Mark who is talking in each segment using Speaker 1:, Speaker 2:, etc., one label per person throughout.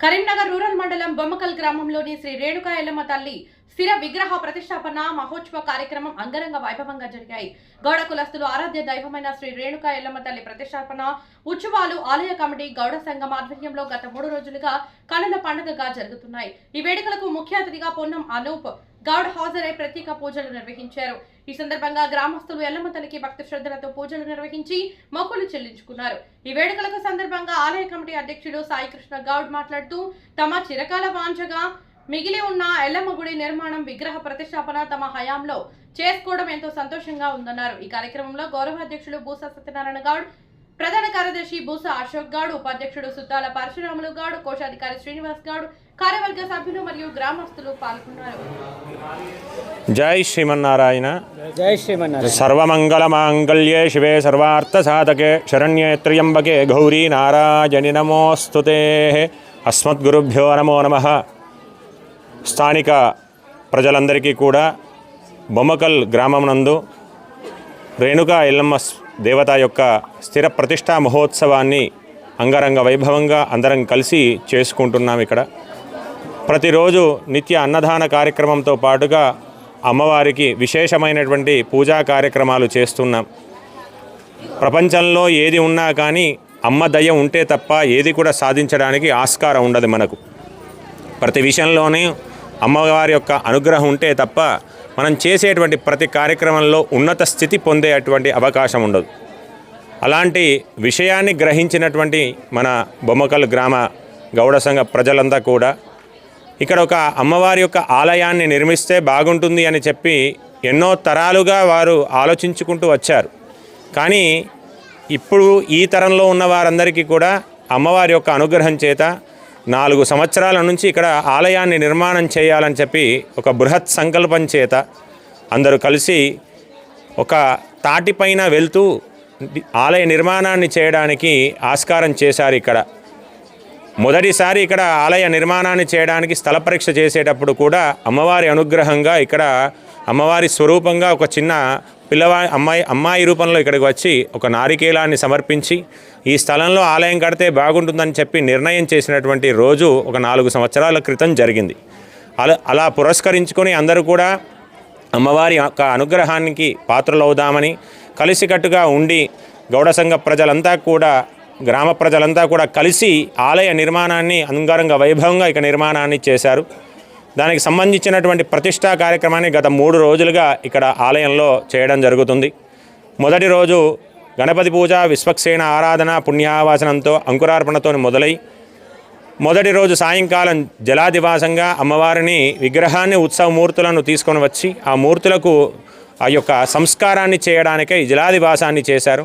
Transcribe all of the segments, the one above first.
Speaker 1: Karimnagar rural మండలం బొమ్మకల్ గ్రామంలోని శ్రీ రేణుకా ఎల్లమ్మ తల్లి స్థిర విగ్రహ ప్రతిష్టాపన మహోత్సవ కార్యక్రమం అంగరంగ వైభవంగా జరిగాయి. గౌడ కులస్తులు ఆరాధ్య దైవమైన శ్రీ రేణుకా ఎల్లమ్మ తల్లి ప్రతిష్టాపన ఉత్సవాలు ఆలయ కమిటీ గౌడ సంఘం ఆధ్వర్యంలో గత మూడు రోజులుగా కళల పండుగగా జరుగుతున్నాయి. ఈ వేడుకలకు ముఖ్య అతిథిగా పొన్నం అనూప్ గౌడ్ హాజరై ప్రత్యేక పూజలు నిర్వహించారు. ఈ సందర్భంగా గ్రామస్తులు ఎల్లమ్మ తల్లికి భక్తి శ్రద్ధలతో పూజలు నిర్వహించి మొక్కులు చెల్లించుకున్నారు. ఈ వేడుకలకు సందర్భంగా ఆలయ కమిటీ అధ్యక్షుడు సాయికృష్ణ గౌడ్ మాట్లాడుతూ తమ చిరకాల వాంఛగా మిగిలి ఉన్న ఎల్లమ్మ గుడి నిర్మాణం విగ్రహ ప్రతిష్టాపన తమ హయాంలో చేసుకోవడం ఎంతో సంతోషంగా ఉందన్నారు. ఈ కార్యక్రమంలో గౌరవ అధ్యక్షుడు బూసా సత్యనారాయణ గౌడ్ ప్రధాన కార్యదర్శి బూసా అశోక్ గౌడ్ ఉపాధ్యక్షుడు సుత్తాల పరశురాములు గౌడ్ కోశాధికారి శ్రీనివాస్ గౌడ్ కార్యవర్గ సభ్యులు మరియు గ్రామస్తులు పాల్గొన్నారు.
Speaker 2: జై శ్రీమన్నారాయణ.
Speaker 3: జై శ్రీమన్నారాయణ.
Speaker 2: సర్వమంగళమాంగళ్యే శివే సర్వార్థసాధకే శరణ్యే త్ర్యంబకే గౌరీ నారాయణి నమోస్తుతే అస్మద్గురుభ్యో నమో నమ. స్థానిక ప్రజలందరికీ కూడా బొమ్మకల్ గ్రామం నందు రేణుకా ఎల్లమ్మ దేవత యొక్క స్థిర ప్రతిష్టా మహోత్సవాన్ని అంగరంగ వైభవంగా అందరం కలిసి చేసుకుంటున్నాం ఇక్కడ. ప్రతిరోజు నిత్య అన్నదాన కార్యక్రమంతో పాటుగా అమ్మవారికి విశేషమైనటువంటి పూజా కార్యక్రమాలు చేస్తున్నాం. ప్రపంచంలో ఏది ఉన్నా కానీ అమ్మ దయ ఉంటే తప్ప ఏది కూడా సాధించడానికి ఆస్కారం ఉండదు మనకు. ప్రతి విషయంలోనే అమ్మవారి యొక్క అనుగ్రహం ఉంటే తప్ప మనం చేసేటువంటి ప్రతి కార్యక్రమంలో ఉన్నత స్థితి పొందేటువంటి అవకాశం ఉండదు. అలాంటి విషయాన్ని గ్రహించినటువంటి మన బొమ్మకల్ గ్రామ గౌడ సంఘ ప్రజలంతా కూడా ఇక్కడ ఒక అమ్మవారి యొక్క ఆలయాన్ని నిర్మిస్తే బాగుంటుంది అని చెప్పి ఎన్నో తరాలుగా వారు ఆలోచించుకుంటూ వచ్చారు. కానీ ఇప్పుడు ఈ తరంలో ఉన్న వారందరికీ కూడా అమ్మవారి యొక్క అనుగ్రహం చేత నాలుగు సంవత్సరాల నుంచి ఇక్కడ ఆలయాన్ని నిర్మాణం చేయాలని చెప్పి ఒక బృహత్ సంకల్పం చేత అందరూ కలిసి ఒక తాటిపైన వెళ్తూ ఆలయ నిర్మాణాన్ని చేయడానికి ఆస్కారం చేశారు ఇక్కడ. మొదటిసారి ఇక్కడ ఆలయ నిర్మాణాన్ని చేయడానికి స్థల పరీక్ష చేసేటప్పుడు కూడా అమ్మవారి అనుగ్రహంగా ఇక్కడ అమ్మవారి స్వరూపంగా ఒక చిన్న పిల్లవా అమ్మాయి అమ్మాయి రూపంలో ఇక్కడికి వచ్చి ఒక నారికేలాన్ని సమర్పించి ఈ స్థలంలో ఆలయం కడితే బాగుంటుందని చెప్పి నిర్ణయం చేసినటువంటి రోజు ఒక నాలుగు సంవత్సరాల క్రితం జరిగింది. అలా అలా పురస్కరించుకొని అందరూ కూడా అమ్మవారి యొక్క అనుగ్రహానికి పాత్రలవుదామని కలిసికట్టుగా ఉండి గౌడ సంఘ ప్రజలంతా కూడా గ్రామ ప్రజలంతా కూడా కలిసి ఆలయ నిర్మాణాన్ని అంగరంగ వైభవంగా ఇక నిర్మాణాన్ని చేశారు. దానికి సంబంధించినటువంటి ప్రతిష్టా కార్యక్రమాన్ని గత మూడు రోజులుగా ఇక్కడ ఆలయంలో చేయడం జరుగుతుంది. మొదటి రోజు గణపతి పూజ విశ్వక్సేన ఆరాధన పుణ్యావాసనంతో అంకురార్పణతో మొదలై మొదటి రోజు సాయంకాలం జలాదివాసంగా అమ్మవారిని విగ్రహాన్ని ఉత్సవ మూర్తులను తీసుకొని వచ్చి ఆ మూర్తులకు ఆ యొక్క సంస్కారాన్ని చేయడానికై జలాదివాసాన్ని చేశారు.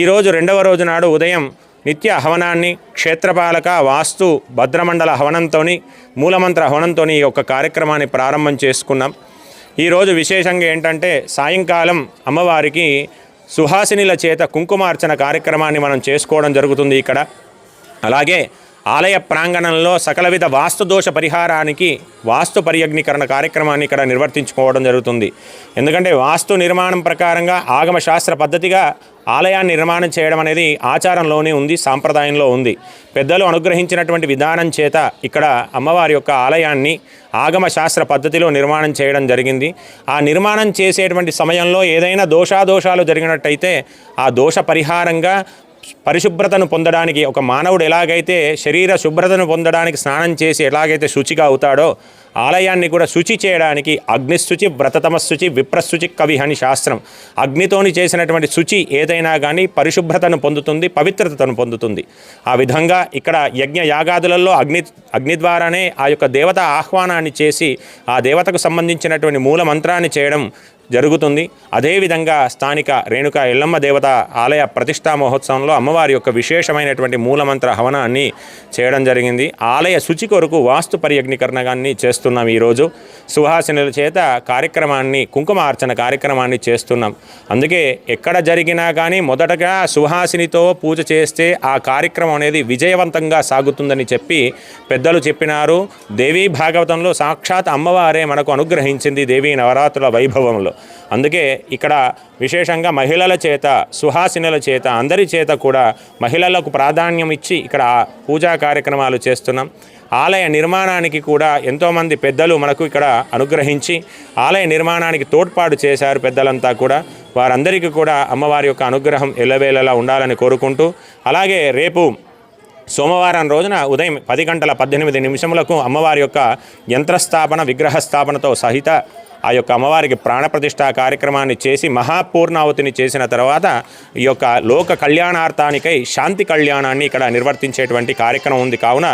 Speaker 2: ఈరోజు రెండవ రోజు నాడు ఉదయం నిత్య హవనాన్ని క్షేత్రపాలక వాస్తు భద్రమండల హవనంతో మూలమంత్ర హవనంతో ఈ యొక్క కార్యక్రమాన్ని ప్రారంభం చేసుకున్నాం. ఈరోజు విశేషంగా ఏంటంటే సాయంకాలం అమ్మవారికి సుహాసినిల చేత కుంకుమార్చన కార్యక్రమాన్ని మనం చేసుకోవడం జరుగుతుంది ఇక్కడ. అలాగే ఆలయ ప్రాంగణంలో సకలవిధ వాస్తు దోష పరిహారానికి వాస్తు పర్యగ్నీకరణ కార్యక్రమాన్ని ఇక్కడ నిర్వర్తించుకోవడం జరుగుతుంది. ఎందుకంటే వాస్తు నిర్మాణం ప్రకారంగా ఆగమ శాస్త్ర పద్ధతిగా ఆలయాన్ని నిర్మాణం చేయడం అనేది ఆచారంలోనే ఉంది సాంప్రదాయంలో ఉంది. పెద్దలు అనుగ్రహించినటువంటి విధానం చేత ఇక్కడ అమ్మవారి యొక్క ఆలయాన్ని ఆగమ శాస్త్ర పద్ధతిలో నిర్మాణం చేయడం జరిగింది. ఆ నిర్మాణం చేసేటువంటి సమయంలో ఏదైనా దోషాదోషాలు జరిగినట్టయితే ఆ దోష పరిహారంగా పరిశుభ్రతను పొందడానికి ఒక మానవుడు ఎలాగైతే శరీర శుభ్రతను పొందడానికి స్నానం చేసి ఎలాగైతే శుచిగా అవుతాడో ఆలయాన్ని కూడా శుచి చేయడానికి అగ్నిశుచి వ్రతతమశుచి విప్రశుచి కవి అని శాస్త్రం అగ్నితోని చేసినటువంటి శుచి ఏదైనా కానీ పరిశుభ్రతను పొందుతుంది పవిత్రతను పొందుతుంది. ఆ విధంగా ఇక్కడ యజ్ఞ యాగాదులలో అగ్ని అగ్ని ద్వారానే ఆ యొక్క దేవత ఆహ్వానాన్ని చేసి ఆ దేవతకు సంబంధించినటువంటి మూల మంత్రాన్ని చేయడం జరుగుతుంది. అదేవిధంగా స్థానిక రేణుక ఎల్లమ్మ దేవత ఆలయ ప్రతిష్టా మహోత్సవంలో అమ్మవారి యొక్క విశేషమైనటువంటి మూలమంత్ర హవనాన్ని చేయడం జరిగింది. ఆలయ శుచి కొరకు వాస్తు పర్యగ్నీకరణగాన్ని చేస్తున్నాం ఈరోజు. సుహాసినుల చేత కార్యక్రమాన్ని కుంకుమార్చన కార్యక్రమాన్ని చేస్తున్నాం. అందుకే ఎక్కడ జరిగినా కానీ మొదటగా సుహాసినితో పూజ చేస్తే ఆ కార్యక్రమం అనేది విజయవంతంగా సాగుతుందని చెప్పి పెద్దలు చెప్పినారు. దేవీ భాగవతంలో సాక్షాత్ అమ్మవారే మనకు అనుగ్రహించింది దేవీ నవరాత్రుల వైభవంలో. అందుకే ఇక్కడ విశేషంగా మహిళల చేత సుహాసినుల చేత అందరి చేత కూడా మహిళలకు ప్రాధాన్యం ఇచ్చి ఇక్కడ పూజా కార్యక్రమాలు చేస్తున్నాం. ఆలయ నిర్మాణానికి కూడా ఎంతోమంది పెద్దలు మనకు ఇక్కడ అనుగ్రహించి ఆలయ నిర్మాణానికి తోడ్పాటు చేశారు పెద్దలంతా కూడా. వారందరికీ కూడా అమ్మవారి యొక్క అనుగ్రహం ఎల్లవేళలా ఉండాలని కోరుకుంటూ అలాగే రేపు సోమవారం రోజున ఉదయం పది గంటల పద్దెనిమిది నిమిషములకు అమ్మవారి యొక్క యంత్రస్థాపన విగ్రహ స్థాపనతో సహిత ఆ యొక్క అమ్మవారికి ప్రాణప్రతిష్ఠ కార్యక్రమాన్ని చేసి మహాపూర్ణావతిని చేసిన తర్వాత ఈ యొక్క లోక కళ్యాణార్థానికై శాంతి కళ్యాణాన్ని ఇక్కడ నిర్వర్తించేటువంటి కార్యక్రమం ఉంది. కావున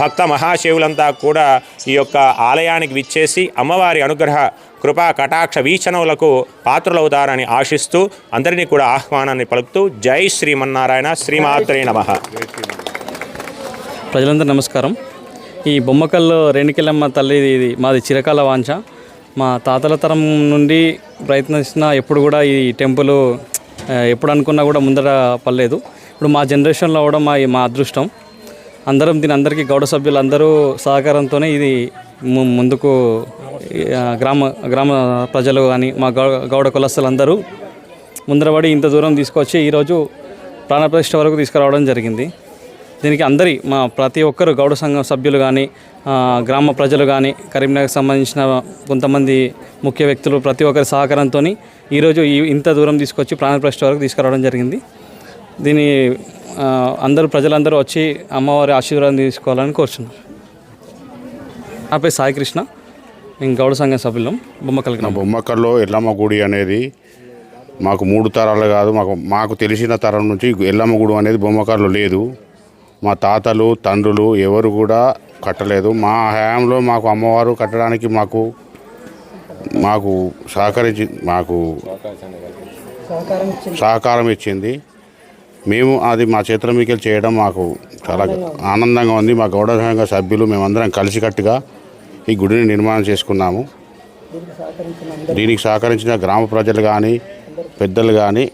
Speaker 2: భక్త మహాశివులంతా కూడా ఈ యొక్క ఆలయానికి విచ్చేసి అమ్మవారి అనుగ్రహ కృపా కటాక్ష వీక్షణములకు పాత్రలవుతారని ఆశిస్తూ అందరినీ కూడా ఆహ్వానాన్ని పలుకుతూ జై శ్రీమన్నారాయణ శ్రీమాత్రే నమః.
Speaker 3: ప్రజలందరూ నమస్కారం. ఈ బొమ్మకల్లో రేణుకెళ్ళమ్మ తల్లి ఇది మాది చిరకాల వాంఛ. మా తాతల తరం నుండి ప్రయత్నిస్తున్న ఎప్పుడు కూడా ఈ టెంపుల్ ఎప్పుడు అనుకున్నా కూడా ముందర పర్లేదు ఇప్పుడు మా జనరేషన్లో అవడం మా మా అదృష్టం. అందరం దీని అందరికీ గౌడ సభ్యులు అందరూ సహకారంతోనే ఇది ముందుకు గ్రామ గ్రామ ప్రజలు కానీ మా గౌడ కులస్తులు అందరూ ముందరబడి ఇంత దూరం తీసుకొచ్చి ఈరోజు ప్రాణప్రతిష్ఠ వరకు తీసుకురావడం జరిగింది. దీనికి అందరి మా ప్రతి ఒక్కరు గౌడ సంఘం సభ్యులు కానీ గ్రామ ప్రజలు కానీ కరీంనగర్ సంబంధించిన కొంతమంది ముఖ్య వ్యక్తులు ప్రతి ఒక్కరి సహకారంతో ఈరోజు ఇంత దూరం తీసుకొచ్చి ప్రాణప్రతిష్ఠ వరకు తీసుకురావడం జరిగింది. దీని అందరూ ప్రజలందరూ వచ్చి అమ్మవారి ఆశీర్వాదం తీసుకోవాలని కోరుచున్నాం. నా పేరు సాయి కృష్ణ. నేను గౌడ సంఘం సభ్యులం బొమ్మకల్
Speaker 4: బొమ్మకల్లో ఎల్లమ్మ గుడి అనేది మాకు మూడు తరాలు కాదు మాకు మాకు తెలిసిన తరం నుంచి ఎల్లమ్మ గుడి అనేది బొమ్మకల్లో లేదు. మా తాతలు తండ్రులు ఎవరు కూడా కట్టలేదు. మా హయాంలో మాకు అమ్మవారు కట్టడానికి మాకు మాకు సహకరించి మాకు సహకారం ఇచ్చింది. మేము అది మా చేతుల మీకెళ్ళి చేయడం మాకు చాలా ఆనందంగా ఉంది. మా గౌడ సంఘ సభ్యులు మేమందరం కలిసికట్టుగా ఈ గుడిని నిర్మాణం చేసుకున్నాము. దీనికి సహకరించిన గ్రామ ప్రజలు కానీ పెద్దలు కానీ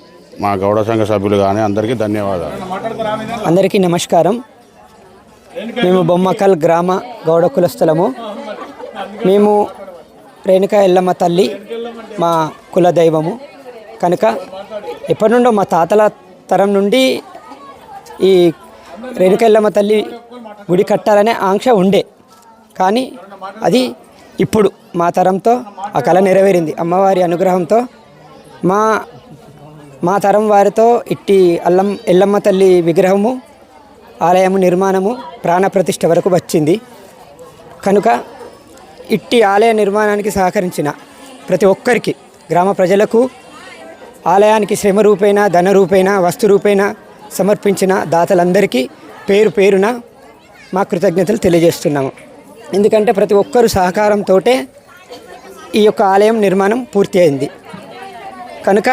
Speaker 4: మా గౌడ సంఘ సభ్యులు కానీ అందరికీ ధన్యవాదాలు.
Speaker 5: అందరికీ నమస్కారం. మేము బొమ్మకల్ గ్రామ గౌడ కులస్థలము. మేము రేణుకా ఎల్లమ్మ తల్లి మా కుల దైవము. కనుక ఎప్పటి నుండో మా తాతల తరం నుండి ఈ రేణుక ఎల్లమ్మ తల్లి గుడి కట్టాలనే ఆంక్ష ఉండే. కానీ అది ఇప్పుడు మా తరంతో ఆ కళ నెరవేరింది. అమ్మవారి అనుగ్రహంతో మా మా తరం వారితో ఇట్టి అల్లం ఎల్లమ్మ తల్లి విగ్రహము ఆలయము నిర్మాణము ప్రాణప్రతిష్ఠ వరకు వచ్చింది. కనుక ఇట్టి ఆలయ నిర్మాణానికి సహకరించిన ప్రతి ఒక్కరికి గ్రామ ప్రజలకు ఆలయానికి శ్రమ రూపేణ ధన రూపేణ వస్తు రూపేణ సమర్పించిన దాతలందరికీ పేరు పేరున మా కృతజ్ఞతలు తెలియజేస్తున్నాము. ఎందుకంటే ప్రతి ఒక్కరు సహకారంతో ఈ యొక్క ఆలయం నిర్మాణం పూర్తి అయింది. కనుక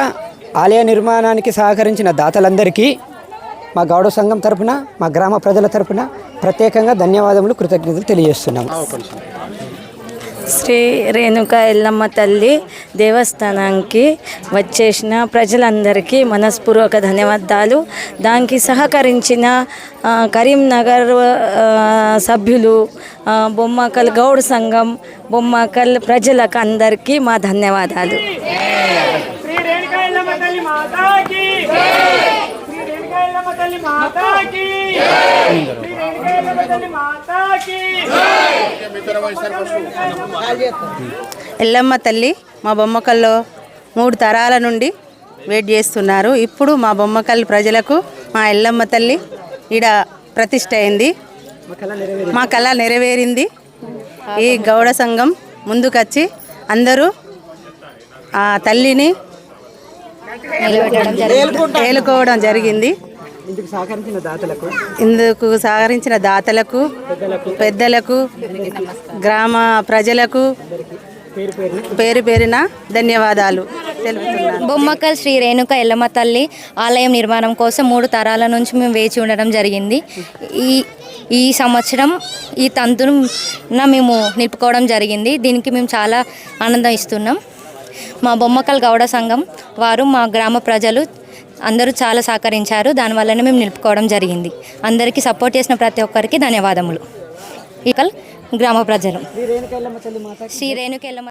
Speaker 5: ఆలయ నిర్మాణానికి సహకరించిన దాతలందరికీ మా గౌడ సంఘం తరపున మా గ్రామ ప్రజల తరపున ప్రత్యేకంగా ధన్యవాదములు కృతజ్ఞతలు తెలియజేస్తున్నాము.
Speaker 6: శ్రీ రేణుక ఎల్లమ్మ తల్లి దేవస్థానానికి వచ్చేసిన ప్రజలందరికీ మనస్పూర్వక ధన్యవాదాలు. దానికి సహకరించిన కరీంనగర్ సభ్యులు బొమ్మకల్ గౌడ్ సంఘం బొమ్మకల్ ప్రజలకు అందరికీ మా ధన్యవాదాలు
Speaker 7: శ్రీ రేణుకా ఎల్లమ్మ తల్లి మాతాకి శ్రీ ఎల్లమ్మ తల్లి మాతాకి శ్రీ తల్లి మాతాకి
Speaker 8: ఎల్లమ్మ తల్లి మా బొమ్మకల్లో మూడు తరాల నుండి వెయిట్ చేస్తున్నారు. ఇప్పుడు మా బొమ్మకల్ ప్రజలకు మా ఎల్లమ్మ తల్లి ఈడ ప్రతిష్ట అయింది. మా కళ నెరవేరింది. ఈ గౌడ సంఘం ముందుకొచ్చి అందరూ ఆ తల్లిని ఏలుకోవడం జరిగింది.
Speaker 5: ఇందుకు సహకరించిన దాతలకు.
Speaker 8: ఇందుకు సహకరించిన దాతలకు పెద్దలకు. గ్రామ ప్రజలకు పేరు పేరున ధన్యవాదాలు
Speaker 9: బొమ్మకల్ శ్రీ రేణుక ఎల్లమ్మ తల్లి ఆలయం నిర్మాణం కోసం మూడు తరాల నుంచి మేము వేచి ఉండడం జరిగింది. ఈ ఈ సంవత్సరం ఈ తంతును మేము నిలుపుకోవడం జరిగింది. దీనికి మేము చాలా ఆనందం ఇస్తున్నాం. మా బొమ్మకల్ గౌడ సంఘం వారు మా గ్రామ ప్రజలు అందరూ చాలా సహకరించారు. దానివల్లనే మేము నిలుపుకోవడం జరిగింది. అందరికీ సపోర్ట్ చేసిన ప్రతి ఒక్కరికి ధన్యవాదములు. ఇకల్ గ్రామ ప్రజలు. శ్రీ రేణుక ఎల్లమ్మ